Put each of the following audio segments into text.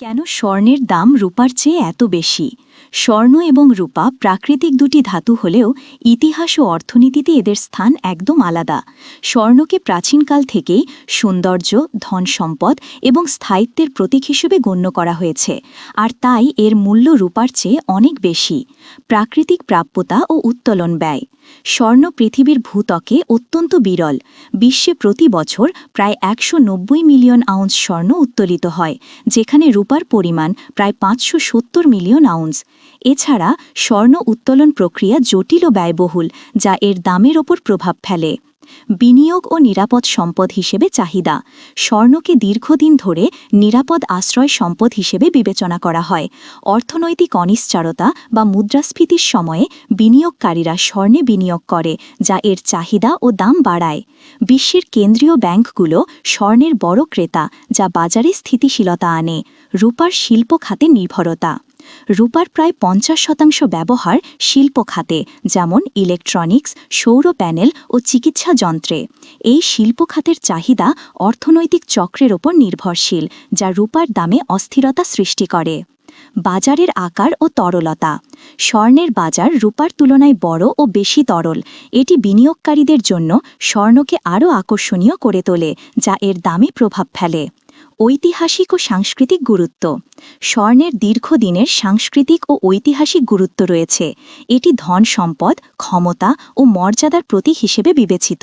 কেন স্বর্ণের দাম রূপার চেয়ে এত বেশি? স্বর্ণ এবং রূপা প্রাকৃতিক দুটি ধাতু হলেও ইতিহাস ও অর্থনীতিতে এদের স্থান একদম আলাদা। স্বর্ণকে প্রাচীনকাল থেকেই সৌন্দর্য, ধন সম্পদ এবং স্থায়িত্বের প্রতীক হিসেবে গণ্য করা হয়েছে, আর তাই এর মূল্য রূপার চেয়ে অনেক বেশি। প্রাকৃতিক প্রাপ্যতা ও উত্তোলন ব্যয়। স্বর্ণ পৃথিবীর ভূত্বকে অত্যন্ত বিরল। বিশ্বে প্রতি বছর প্রায় একশো নব্বই মিলিয়ন আউন্স স্বর্ণ উত্তোলিত হয়, যেখানে রূপার পরিমাণ প্রায় পাঁচশো সত্তর মিলিয়ন আউন্স। এছাড়া স্বর্ণ উত্তোলন প্রক্রিয়া জটিল ও ব্যয়বহুল, যা এর দামের ওপর প্রভাব ফেলে। বিনিয়োগ ও নিরাপদ সম্পদ হিসেবে চাহিদা, স্বর্ণকে দীর্ঘদিন ধরে নিরাপদ আশ্রয় সম্পদ হিসেবে বিবেচনা করা হয়। অর্থনৈতিক অনিশ্চয়তা বা মুদ্রাস্ফীতির সময়ে বিনিয়োগকারীরা স্বর্ণে বিনিয়োগ করে, যা এর চাহিদা ও দাম বাড়ায়। বিশ্বের কেন্দ্রীয় ব্যাংকগুলো স্বর্ণের বড় ক্রেতা, যা বাজারে স্থিতিশীলতা আনে। রূপার শিল্প খাতে নির্ভরতা। রূপার প্রায় পঞ্চাশ শতাংশ ব্যবহার শিল্প খাতে, যেমন ইলেকট্রনিক্স সৌর প্যানেল ও চিকিৎসা যন্ত্রে। এই শিল্প খাতের চাহিদা অর্থনৈতিক চক্রের ওপর নির্ভরশীল, যা রূপার দামে অস্থিরতা সৃষ্টি করে। বাজারের আকার ও তরলতা। স্বর্ণের বাজার রূপার তুলনায় বড় ও বেশি তরল। এটি বিনিয়োগকারীদের জন্য স্বর্ণকে আরও আকর্ষণীয় করে তোলে, যা এর দামে প্রভাব ফেলে। ঐতিহাসিক ও সাংস্কৃতিক গুরুত্ব। স্বর্ণের দীর্ঘদিনের সাংস্কৃতিক ও ঐতিহাসিক গুরুত্ব রয়েছে। এটি ধন সম্পদ, ক্ষমতা ও মর্যাদার প্রতীক হিসেবে বিবেচিত।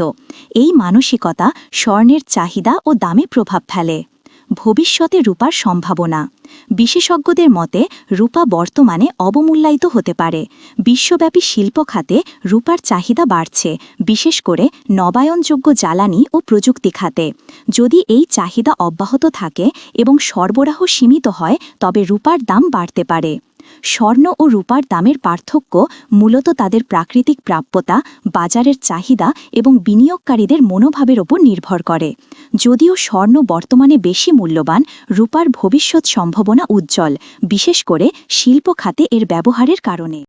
এই মানসিকতা স্বর্ণের চাহিদা ও দামে প্রভাব ফেলে। ভবিষ্যতে রূপার সম্ভাবনা। বিশেষজ্ঞদের মতে, রূপা বর্তমানে অবমূল্যায়িত হতে পারে। বিশ্বব্যাপী শিল্প খাতে রূপার চাহিদা বাড়ছে, বিশেষ করে নবায়নযোগ্য জ্বালানি ও প্রযুক্তি খাতে। যদি এই চাহিদা অব্যাহত থাকে এবং সরবরাহ সীমিত হয়, তবে রূপার দাম বাড়তে পারে। স্বর্ণ ও রূপার দামের পার্থক্য মূলত তাদের প্রাকৃতিক প্রাপ্যতা, বাজারের চাহিদা এবং বিনিয়োগকারীদের মনোভাবের ওপর নির্ভর করে। যদিও স্বর্ণ বর্তমানে বেশি মূল্যবান, রূপার ভবিষ্যৎ সম্ভাবনা উজ্জ্বল, বিশেষ করে শিল্প খাতে এর ব্যবহারের কারণে।